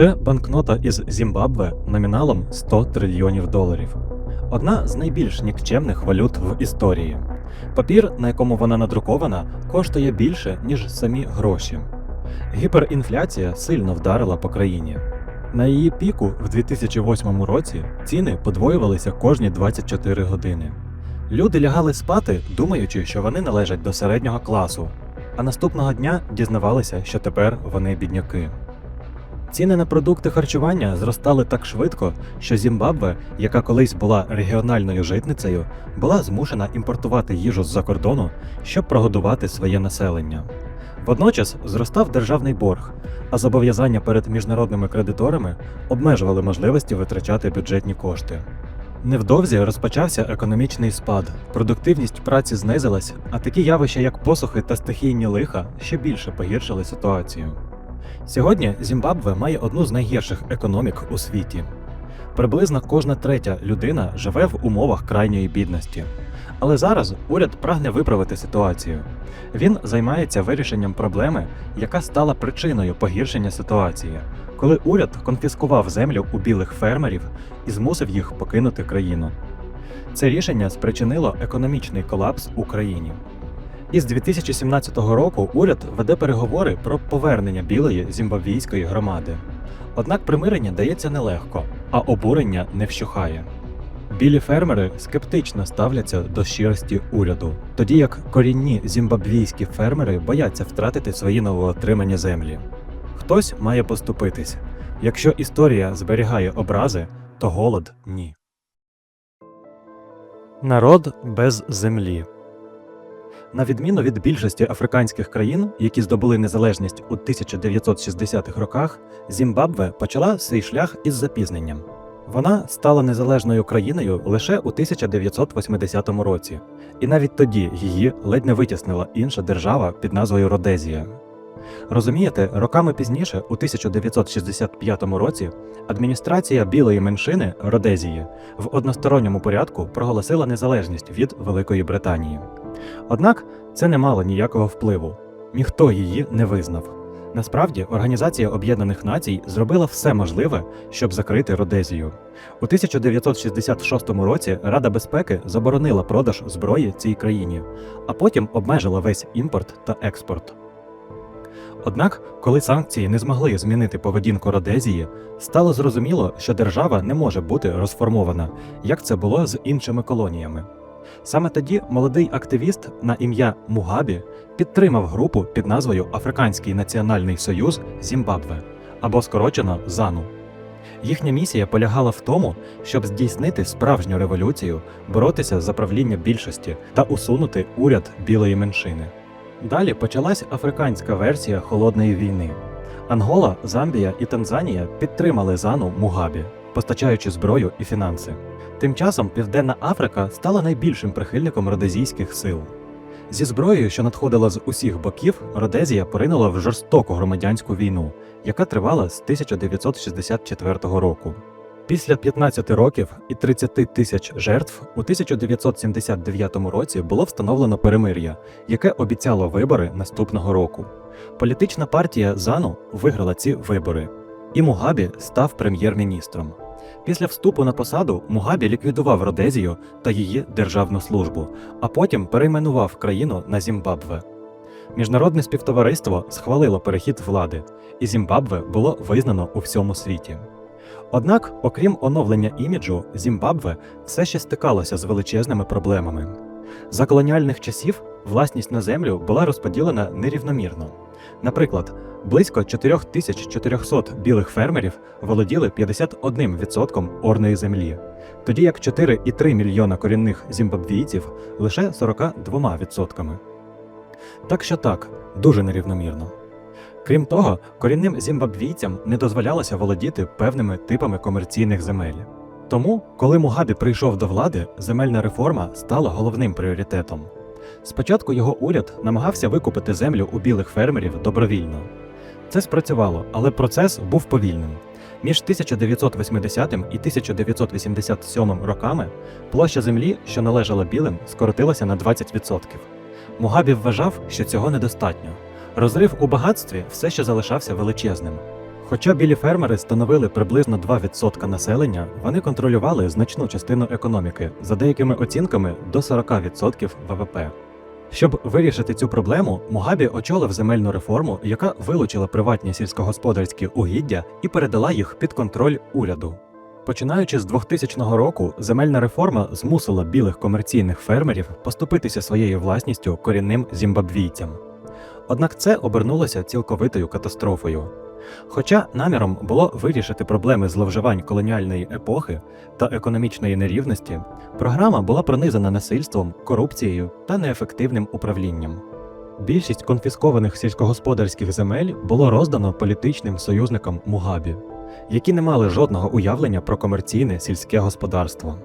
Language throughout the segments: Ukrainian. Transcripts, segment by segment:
Це банкнота із Зімбабве номіналом 100 трильйонів доларів. Одна з найбільш нікчемних валют в історії. Папір, на якому вона надрукована, коштує більше, ніж самі гроші. Гіперінфляція сильно вдарила по країні. На її піку в 2008 році ціни подвоювалися кожні 24 години. Люди лягали спати, думаючи, що вони належать до середнього класу, а наступного дня дізнавалися, що тепер вони бідняки. Ціни на продукти харчування зростали так швидко, що Зімбабве, яка колись була регіональною житницею, була змушена імпортувати їжу з-за кордону, щоб прогодувати своє населення. Водночас зростав державний борг, а зобов'язання перед міжнародними кредиторами обмежували можливості витрачати бюджетні кошти. Невдовзі розпочався економічний спад, продуктивність праці знизилась, а такі явища, як посухи та стихійні лиха, ще більше погіршили ситуацію. Сьогодні Зімбабве має одну з найгірших економік у світі. Приблизно кожна третя людина живе в умовах крайньої бідності. Але зараз уряд прагне виправити ситуацію. Він займається вирішенням проблеми, яка стала причиною погіршення ситуації, коли уряд конфіскував землю у білих фермерів і змусив їх покинути країну. Це рішення спричинило економічний колапс у країні. Із 2017 року уряд веде переговори про повернення білої зімбабвійської громади. Однак примирення дається нелегко, а обурення не вщухає. Білі фермери скептично ставляться до щирості уряду, тоді як корінні зімбабвійські фермери бояться втратити свої новоотримані землі. Хтось має поступитись. Якщо історія зберігає образи, то голод ні. Народ без землі. На відміну від більшості африканських країн, які здобули незалежність у 1960-х роках, Зімбабве почала свій шлях із запізненням. Вона стала незалежною країною лише у 1980 році, і навіть тоді її ледь не витіснила інша держава під назвою Родезія. Розумієте, роками пізніше, у 1965 році, адміністрація білої меншини Родезії в односторонньому порядку проголосила незалежність від Великої Британії. Однак це не мало ніякого впливу, ніхто її не визнав. Насправді, Організація Об'єднаних Націй зробила все можливе, щоб закрити Родезію. У 1966 році Рада безпеки заборонила продаж зброї цій країні, а потім обмежила весь імпорт та експорт. Однак, коли санкції не змогли змінити поведінку Родезії, стало зрозуміло, що держава не може бути розформована, як це було з іншими колоніями. Саме тоді молодий активіст на ім'я Мугабі підтримав групу під назвою Африканський національний союз Зімбабве або скорочено ЗАНУ. Їхня місія полягала в тому, щоб здійснити справжню революцію, боротися за правління більшості та усунути уряд білої меншини. Далі почалась африканська версія холодної війни. Ангола, Замбія і Танзанія підтримали зану Мугабі, постачаючи зброю і фінанси. Тим часом Південна Африка стала найбільшим прихильником родезійських сил. Зі зброєю, що надходила з усіх боків, Родезія поринула в жорстоку громадянську війну, яка тривала з 1964 року. Після 15 років і 30 тисяч жертв у 1979 році було встановлено перемир'я, яке обіцяло вибори наступного року. Політична партія ЗАНУ виграла ці вибори, і Мугабі став прем'єр-міністром. Після вступу на посаду Мугабі ліквідував Родезію та її державну службу, а потім перейменував країну на Зімбабве. Міжнародне співтовариство схвалило перехід влади, і Зімбабве було визнано у всьому світі. Однак, окрім оновлення іміджу, Зімбабве все ще стикалося з величезними проблемами. За колоніальних часів власність на землю була розподілена нерівномірно. Наприклад, близько 4400 білих фермерів володіли 51% орної землі, тоді як 4,3 мільйона корінних зімбабвійців лише 42%. Так що так, дуже нерівномірно. Крім того, корінним зімбабвійцям не дозволялося володіти певними типами комерційних земель. Тому, коли Мугабі прийшов до влади, земельна реформа стала головним пріоритетом. Спочатку його уряд намагався викупити землю у білих фермерів добровільно. Це спрацювало, але процес був повільним. Між 1980 і 1987 роками площа землі, що належала білим, скоротилася на 20%. Мугабі вважав, що цього недостатньо. Розрив у багатстві все ще залишався величезним. Хоча білі фермери становили приблизно 2% населення, вони контролювали значну частину економіки, за деякими оцінками до 40% ВВП. Щоб вирішити цю проблему, Мугабі очолив земельну реформу, яка вилучила приватні сільськогосподарські угіддя і передала їх під контроль уряду. Починаючи з 2000 року, земельна реформа змусила білих комерційних фермерів поступитися своєю власністю корінним зімбабвійцям. Однак це обернулося цілковитою катастрофою. Хоча наміром було вирішити проблеми зловживань колоніальної епохи та економічної нерівності, програма була пронизана насильством, корупцією та неефективним управлінням. Більшість конфіскованих сільськогосподарських земель було роздано політичним союзникам Мугабі, які не мали жодного уявлення про комерційне сільське господарство.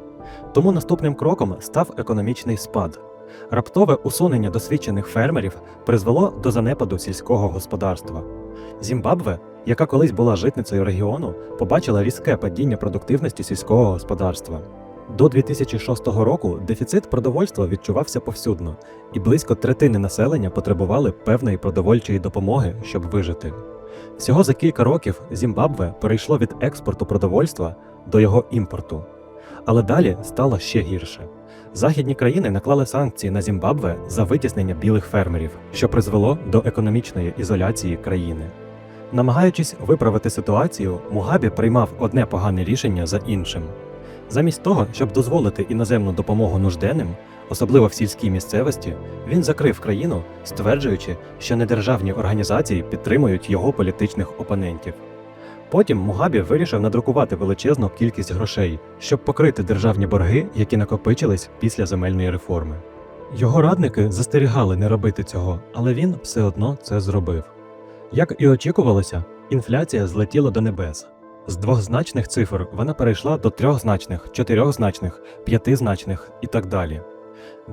Тому наступним кроком став економічний спад. Раптове усунення досвідчених фермерів призвело до занепаду сільського господарства. Зімбабве, яка колись була житницею регіону, побачила різке падіння продуктивності сільського господарства. До 2006 року дефіцит продовольства відчувався повсюдно, і близько третини населення потребували певної продовольчої допомоги, щоб вижити. Всього за кілька років Зімбабве перейшло від експорту продовольства до його імпорту. Але далі стало ще гірше. Західні країни наклали санкції на Зімбабве за витіснення білих фермерів, що призвело до економічної ізоляції країни. Намагаючись виправити ситуацію, Мугабі приймав одне погане рішення за іншим. Замість того, щоб дозволити іноземну допомогу нужденним, особливо в сільській місцевості, він закрив країну, стверджуючи, що недержавні організації підтримують його політичних опонентів. Потім Мугабі вирішив надрукувати величезну кількість грошей, щоб покрити державні борги, які накопичились після земельної реформи. Його радники застерігали не робити цього, але він все одно це зробив. Як і очікувалося, інфляція злетіла до небес. З двохзначних цифр вона перейшла до трьохзначних, чотирьохзначних, п'ятизначних і так далі.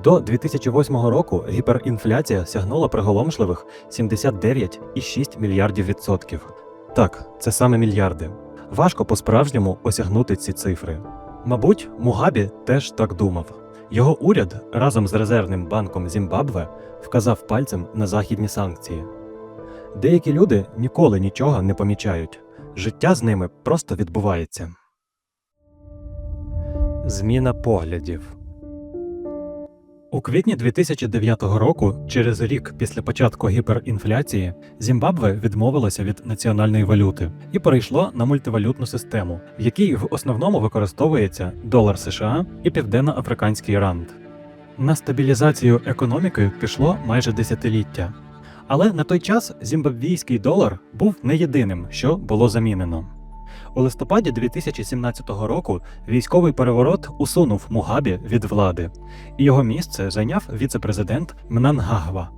До 2008 року гіперінфляція сягнула приголомшливих 79,6 мільярдів відсотків. Так, це саме мільярди. Важко по-справжньому осягнути ці цифри. Мабуть, Мугабі теж так думав. Його уряд разом з резервним банком Зімбабве вказав пальцем на західні санкції. Деякі люди ніколи нічого не помічають. Життя з ними просто відбувається. Зміна поглядів. У квітні 2009 року, через рік після початку гіперінфляції, Зімбабве відмовилося від національної валюти і перейшло на мультивалютну систему, в якій в основному використовується долар США і південноафриканський ранд. На стабілізацію економіки пішло майже десятиліття. Але на той час зімбабвійський долар був не єдиним, що було замінено. У листопаді 2017 року військовий переворот усунув Мугабі від влади, і його місце зайняв віце-президент Мнангагва.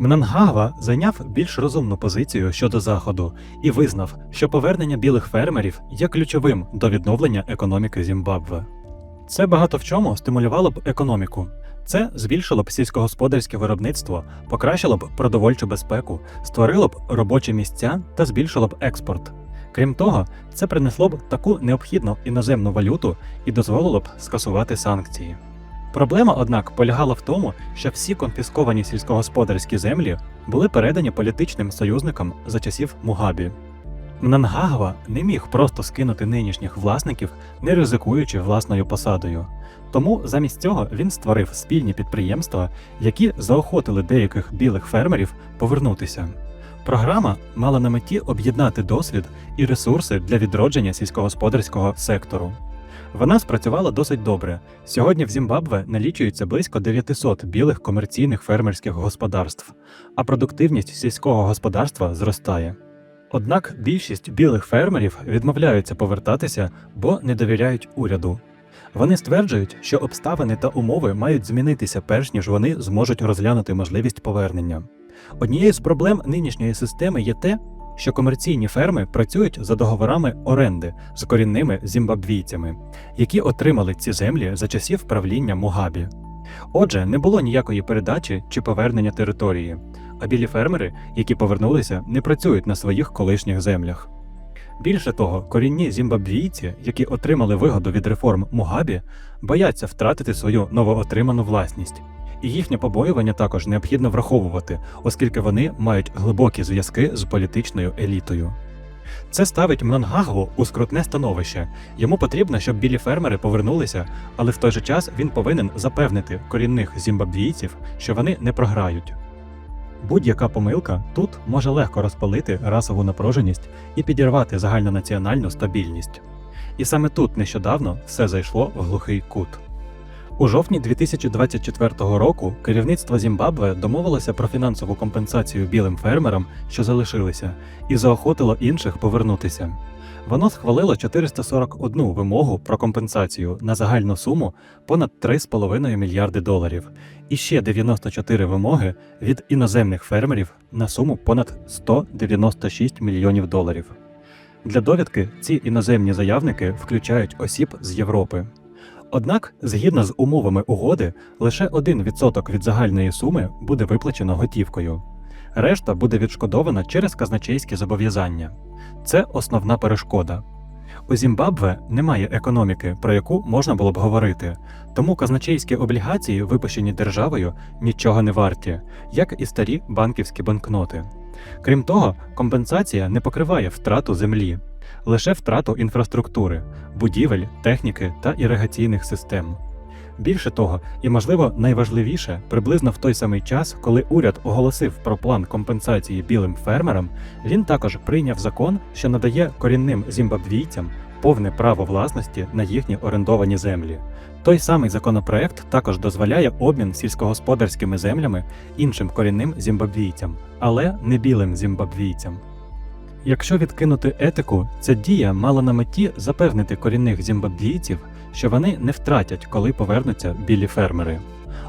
Мнангагва зайняв більш розумну позицію щодо заходу і визнав, що повернення білих фермерів є ключовим до відновлення економіки Зімбабве. Це багато в чому стимулювало б економіку. Це збільшило б сільськогосподарське виробництво, покращило б продовольчу безпеку, створило б робочі місця та збільшило б експорт. Крім того, це принесло б таку необхідну іноземну валюту і дозволило б скасувати санкції. Проблема, однак, полягала в тому, що всі конфісковані сільськогосподарські землі були передані політичним союзникам за часів Мугабі. Мнангагва не міг просто скинути нинішніх власників, не ризикуючи власною посадою. Тому замість цього він створив спільні підприємства, які заохотили деяких білих фермерів повернутися. Програма мала на меті об'єднати досвід і ресурси для відродження сільськогосподарського сектору. Вона спрацювала досить добре. Сьогодні в Зімбабве налічується близько 900 білих комерційних фермерських господарств, а продуктивність сільського господарства зростає. Однак більшість білих фермерів відмовляються повертатися, бо не довіряють уряду. Вони стверджують, що обставини та умови мають змінитися перш ніж вони зможуть розглянути можливість повернення. Однією з проблем нинішньої системи є те, що комерційні ферми працюють за договорами оренди з корінними зімбабвійцями, які отримали ці землі за часів правління Мугабі. Отже, не було ніякої передачі чи повернення території, а білі фермери, які повернулися, не працюють на своїх колишніх землях. Більше того, корінні зімбабвійці, які отримали вигоду від реформ Мугабі, бояться втратити свою новоотриману власність. І їхнє побоювання також необхідно враховувати, оскільки вони мають глибокі зв'язки з політичною елітою. Це ставить Мнангагву у скрутне становище. Йому потрібно, щоб білі фермери повернулися, але в той же час він повинен запевнити корінних зімбабвійців, що вони не програють. Будь-яка помилка тут може легко розпалити расову напруженість і підірвати загальнонаціональну стабільність. І саме тут нещодавно все зайшло в глухий кут. У жовтні 2024 року керівництво Зімбабве домовилося про фінансову компенсацію білим фермерам, що залишилися, і заохотило інших повернутися. Воно схвалило 441 вимогу про компенсацію на загальну суму понад 3,5 мільярди доларів, і ще 94 вимоги від іноземних фермерів на суму понад 196 мільйонів доларів. Для довідки ці іноземні заявники включають осіб з Європи. Однак, згідно з умовами угоди, лише 1% від загальної суми буде виплачено готівкою. Решта буде відшкодована через казначейські зобов'язання. Це основна перешкода. У Зімбабве немає економіки, про яку можна було б говорити, тому казначейські облігації, випущені державою, нічого не варті, як і старі банківські банкноти. Крім того, компенсація не покриває втрату землі, лише втрату інфраструктури, будівель, техніки та іригаційних систем. Більше того, і можливо найважливіше, приблизно в той самий час, коли уряд оголосив про план компенсації білим фермерам, він також прийняв закон, що надає корінним зімбабвійцям повне право власності на їхні орендовані землі. Той самий законопроект також дозволяє обмін сільськогосподарськими землями іншим корінним зімбабвійцям, але не білим зімбабвійцям. Якщо відкинути етику, ця дія мала на меті запевнити корінних зімбабвійців, що вони не втратять, коли повернуться білі фермери.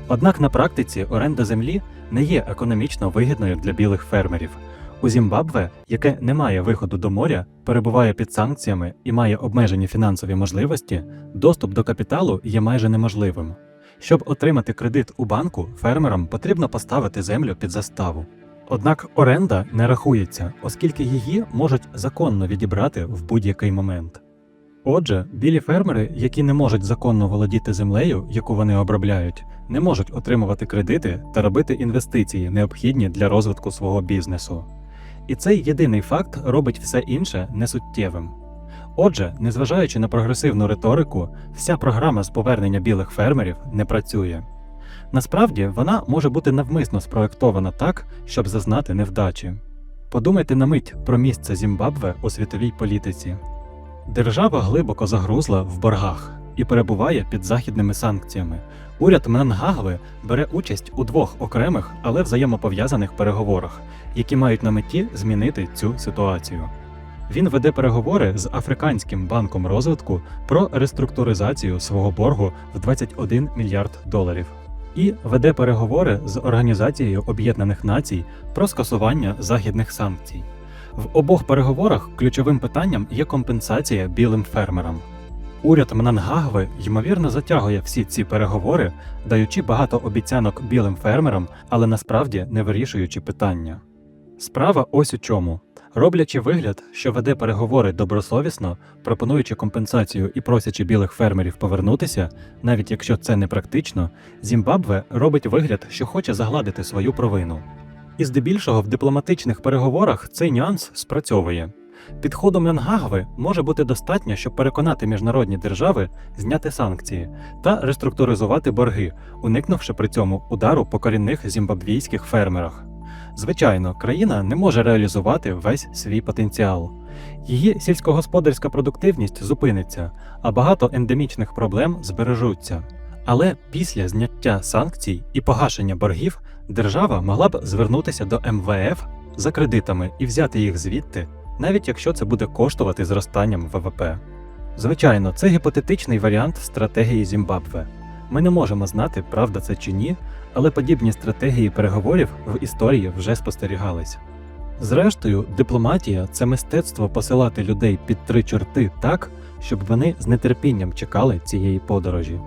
Однак на практиці оренда землі не є економічно вигідною для білих фермерів. У Зімбабве, яке не має виходу до моря, перебуває під санкціями і має обмежені фінансові можливості, доступ до капіталу є майже неможливим. Щоб отримати кредит у банку, фермерам потрібно поставити землю під заставу. Однак оренда не рахується, оскільки її можуть законно відібрати в будь-який момент. Отже, білі фермери, які не можуть законно володіти землею, яку вони обробляють, не можуть отримувати кредити та робити інвестиції, необхідні для розвитку свого бізнесу. І цей єдиний факт робить все інше несуттєвим. Отже, незважаючи на прогресивну риторику, вся програма з повернення білих фермерів не працює. Насправді вона може бути навмисно спроектована так, щоб зазнати невдачі. Подумайте на мить про місце Зімбабве у світовій політиці. Держава глибоко загрузла в боргах і перебуває під західними санкціями. Уряд Менангагви бере участь у двох окремих, але взаємопов'язаних переговорах, які мають на меті змінити цю ситуацію. Він веде переговори з Африканським банком розвитку про реструктуризацію свого боргу в 21 мільярд доларів і веде переговори з Організацією Об'єднаних Націй про скасування західних санкцій. В обох переговорах ключовим питанням є компенсація білим фермерам. Уряд Мнангагви ймовірно затягує всі ці переговори, даючи багато обіцянок білим фермерам, але насправді не вирішуючи питання. Справа ось у чому. Роблячи вигляд, що веде переговори добросовісно, пропонуючи компенсацію і просячи білих фермерів повернутися, навіть якщо це не практично, Зімбабве робить вигляд, що хоче загладити свою провину. І здебільшого в дипломатичних переговорах цей нюанс спрацьовує. Підходу Менгагви може бути достатньо, щоб переконати міжнародні держави зняти санкції та реструктуризувати борги, уникнувши при цьому удару по корінних зімбабвійських фермерах. Звичайно, країна не може реалізувати весь свій потенціал. Її сільськогосподарська продуктивність зупиниться, а багато ендемічних проблем збережуться. Але після зняття санкцій і погашення боргів держава могла б звернутися до МВФ за кредитами і взяти їх звідти, навіть якщо це буде коштувати зростанням ВВП. Звичайно, це гіпотетичний варіант стратегії Зімбабве. Ми не можемо знати, правда це чи ні, але подібні стратегії переговорів в історії вже спостерігались. Зрештою, дипломатія це мистецтво посилати людей під три чорти так, щоб вони з нетерпінням чекали цієї подорожі.